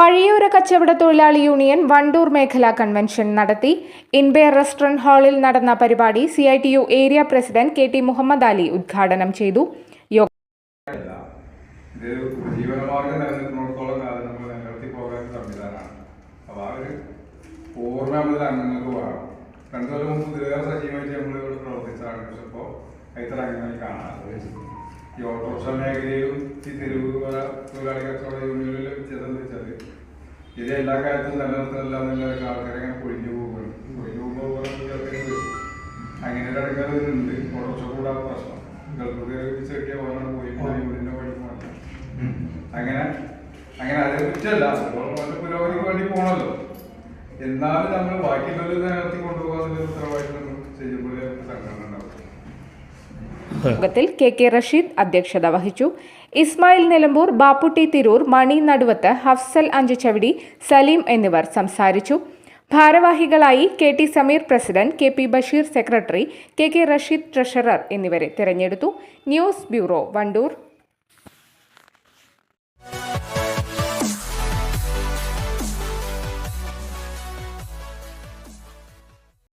വഴിയോര കച്ചവട തൊഴിലാളി യൂണിയൻ വണ്ടൂർ മേഖലാ കൺവെൻഷൻ നടത്തി. ഇൻബെയർ റെസ്റ്റോറന്റ് ഹാളിൽ നടന്ന പരിപാടി C I T U area president K T Muhammad Ali ഉദ്ഘാടനം ചെയ്തു. രണ്ടു മുമ്പ് നമ്മൾ പ്രവർത്തിച്ചാണ് പക്ഷെ ഓട്ടോറിക്ഷ മേഖലയിലും ഈ തെരുവ് തൊഴിലാളി കച്ചവട യൂണിയനിലും വ്യത്യാസം വെച്ചാൽ ഇത് എല്ലാ കാര്യത്തിലും നിലനിർത്തുന്നില്ല എന്നുള്ള ആൾക്കാരെ അങ്ങനെ പൊഴിഞ്ഞു പോകുകയാണ് പൊഴിഞ്ഞു പോകുമ്പോൾ അങ്ങനെ ഒരു ഓട്ടോറിക്ഷ കൂടാതെ പ്രശ്നം. ഗൾഫ് ചെറിയ ചെട്ടിയ ഓനാണ് പോയി വീടിന്റെ വഴി പോകണം അങ്ങനെ അങ്ങനെ അതേ കുറ്റല്ല പുരോഗതിക്ക് വേണ്ടി പോകണല്ലോ എന്നാലും നമ്മൾ ബാക്കിയുള്ളവർ നിലനിർത്തി കൊണ്ടുപോകാൻ ഉത്തരവാദിത്വം യോഗത്തിൽ കെ കെ റഷീദ് അധ്യക്ഷത വഹിച്ചു. ഇസ്മായിൽ നിലമ്പൂർ ബാപ്പുട്ടി തിരൂർ മണി നടുവത്ത് ഹഫ്സൽ അഞ്ചുചവിടി സലീം എന്നിവർ സംസാരിച്ചു. ഭാരവാഹികളായി K T Sameer president K P Basheer secretary K K Rasheed treasurer എന്നിവരെ തിരഞ്ഞെടുത്തു. News bureau Wandoor.